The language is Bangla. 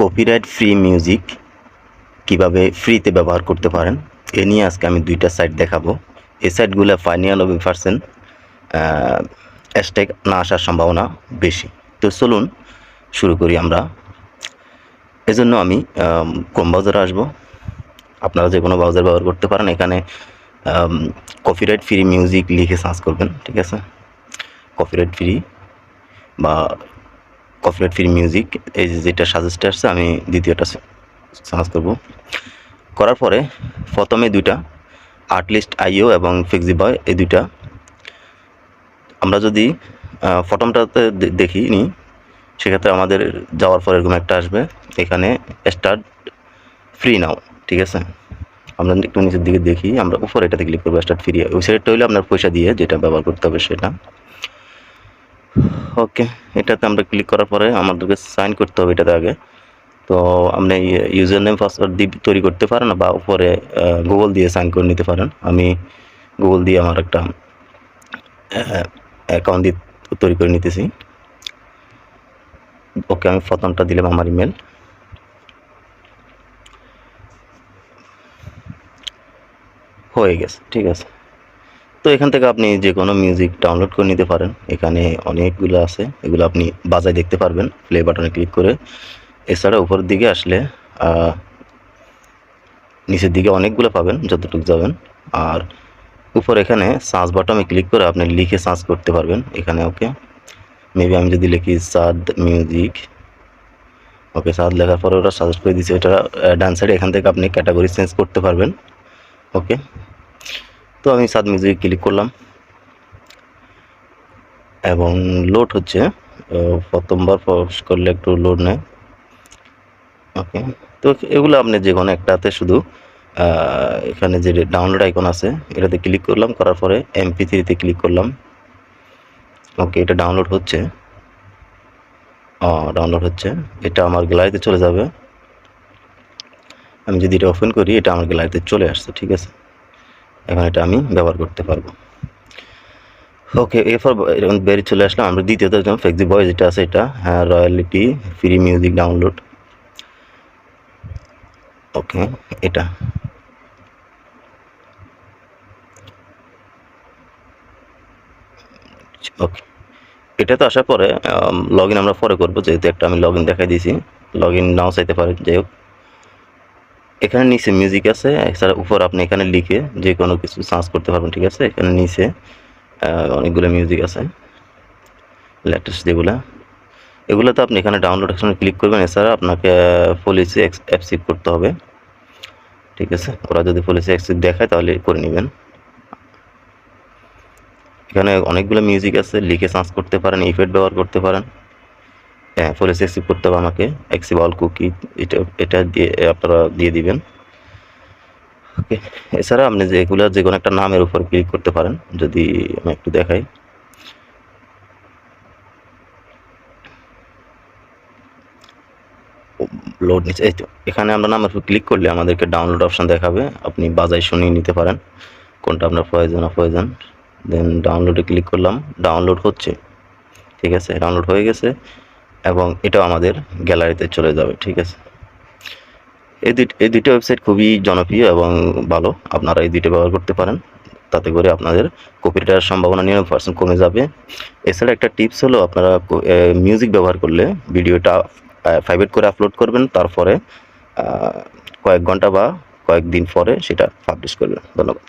কপিরাইট ফ্রি মিউজিক কীভাবে ফ্রিতে ব্যবহার করতে পারেন, এ নিয়ে আজকে আমি দুইটা সাইট দেখাবো। এই সাইটগুলো নিরানব্বই পার্সেন্ট অ্যাস্টেক না আসার সম্ভাবনা বেশি। তো চলুন শুরু করি আমরা। এজন্য আমি ক্রোম ব্রাউজারে আসব। আপনারা যে কোনো ব্রাউজার ব্যবহার করতে পারেন, এখানে কপিরাইট ফ্রি মিউজিক লিখে সার্চ করবেন, ঠিক আছে? কপিরাইট ফ্রি বা কপিরাইট ফ্রি মিউজিক এই যেটা সাজেস্ট আসছে, আমি দ্বিতীয়টা সার্চ করব। করার পরে প্রথমে দুইটা আর্টলিস্ট আইও এবং ফিক্সিবয় এই দুইটা। আমরা যদি প্রথমটাতে দেখি নি, সেক্ষেত্রে আমাদের যাওয়ার পর এরকম একটা আসবে। এখানে স্টার্ট ফ্রি নাও ঠিক আছে? আমরা একটু নিচের দিকে দেখি, আমরা উপরে এটাতে ক্লিক করব স্টার্ট ফ্রি ওই সাইডটা হইলে আপনার পয়সা দিয়ে যেটা ব্যবহার করতে হবে সেটা। ওকে এটাতে আমরা ক্লিক করার পরে আমাদেরকে সাইন করতে হবে এটাতে আগে। তো আপনি ইউজার নেম পাসওয়ার্ড দিয়ে তৈরি করতে পারেন বা উপরে গুগল দিয়ে সাইন করে নিতে পারেন। আমি গুগল দিয়ে আমার একটা অ্যাকাউন্ট দিয়ে তৈরি করে নিতেছি। ওকে আমি প্রথমটা দিলাম আমার ইমেল হয়ে গেছে, ঠিক আছে। তো এখান থেকে আপনি যে কোনো মিউজিক ডাউনলোড করে নিতে পারেন। এখানে অনেকগুলো আছে, এগুলো আপনি বাজায় দেখতে পারবেন। প্লে বাটনে ক্লিক করে। এছাড়া উপরের দিকে আসলে নিচের দিকে অনেকগুলো পাবেন, যতটুকু যাবেন। আর উপর এখানে সার্চ বাটনে ক্লিক করে আপনি লিখে সার্চ করতে পারবেন। এখানে ওকে মেবি আমি যদি লিখি সাদ মিউজিক ওকে সাদ লেখার পরে ওরা সাজেস্ট করে দিচ্ছে এটা ডান সাইডে এখান থেকে আপনি ক্যাটাগরি চেঞ্জ করতে পারবেন ওকে তো আমি সাদ মিউজিক ক্লিক করলাম। এবং লোড হচ্ছে প্রথমবার প্রবেশ করলে একটু লোড নেয়। ওকে তো এগুলো আপনি যে কোনো একটাতে শুধু এখানে যে ডাউনলোড আইকন আছে, এটাতে ক্লিক করলাম, করার পরে এমপি থ্রিতে ক্লিক করলাম। ওকে এটা ডাউনলোড হচ্ছে। ডাউনলোড হচ্ছে। এটা আমার গ্যালারিতে চলে যাবে। আমি যদি এটা ওপেন করি, এটা আমার গ্যালারিতে চলে আসছে, ঠিক আছে? এখন এটা আমি ব্যবহার করতে পারব। ওকে এরপর বেরিয়ে চলে আসলাম, আমরা দ্বিতীয়ত যেমন ফ্লেক্সি বয় যেটা আছে এটা হ্যাঁ royalty free music download okay এটা। ওকে এটা তো আসার পরে লগ আমরা পরে করব, যেহেতু একটা আমি লগ দেখাই দিয়েছি। লগ ইন নাও চাইতে পারে, যাই হোক। এখানে নিচে মিউজিক আছে, এছাড়া উপর আপনি এখানে লিখে যে কোনো কিছু সার্চ করতে পারবেন, ঠিক আছে? এখানে নিচে অনেকগুলো মিউজিক আছে লেটেস্ট যেগুলো। এগুলো তো আপনি এখানে ডাউনলোড অপশনে ক্লিক করবেন, এছাড়া আপনাকে পলিসি অ্যাকসেপ্ট করতে হবে, ঠিক আছে? ওরা যদি পলিসি অ্যাকসেপ্ট দেখায় তাহলে করে নেবেন। এখানে অনেকগুলো মিউজিক আছে, লিখে সার্চ করতে পারেন ইফেক্ট ব্যবহার করতে পারেন। হ্যাঁ পলিসি অ্যাকসেপ্ট করতে হবে আমাকে। অ্যাক্সিভ অল কুকি এটা এটা দিয়ে আপনারা দিয়ে দিবেন। ওকে এছাড়া আপনি যে এগুলো যে কোনো একটা নামের উপর ক্লিক করতে পারেন, যদি আমি একটু দেখাই। লোড নিচ্ছে, এই তো, এখানে আমরা নামের উপর ক্লিক করলে আমাদেরকে ডাউনলোড অপশন দেখাবে। আপনি বাজায় শুনিয়ে নিতে পারেন, কোনটা আপনার প্রয়োজন, অপ্রয়োজন। দেন ডাউনলোডে ক্লিক করলাম ডাউনলোড হচ্ছে। ঠিক আছে ডাউনলোড হয়ে গেছে। এবং এটাও আমাদের গ্যালারিতে চলে যাবে, ঠিক আছে? এই দুই, এই দুইটা ওয়েবসাইট খুবই জনপ্রিয় এবং ভালো, আপনারা এই দুইটা ব্যবহার করতে পারেন। তাতে করে আপনাদের কপিরাইটের সম্ভাবনা নিরানব্বই পার্সেন্ট কমে যাবে। এছাড়া একটা টিপস হলো, আপনারা মিউজিক ব্যবহার করলে ভিডিওটা প্রাইভেট করে আপলোড করবেন, তারপরে কয়েক ঘণ্টা বা কয়েকদিন পরে সেটা পাবলিশ করবেন। ধন্যবাদ।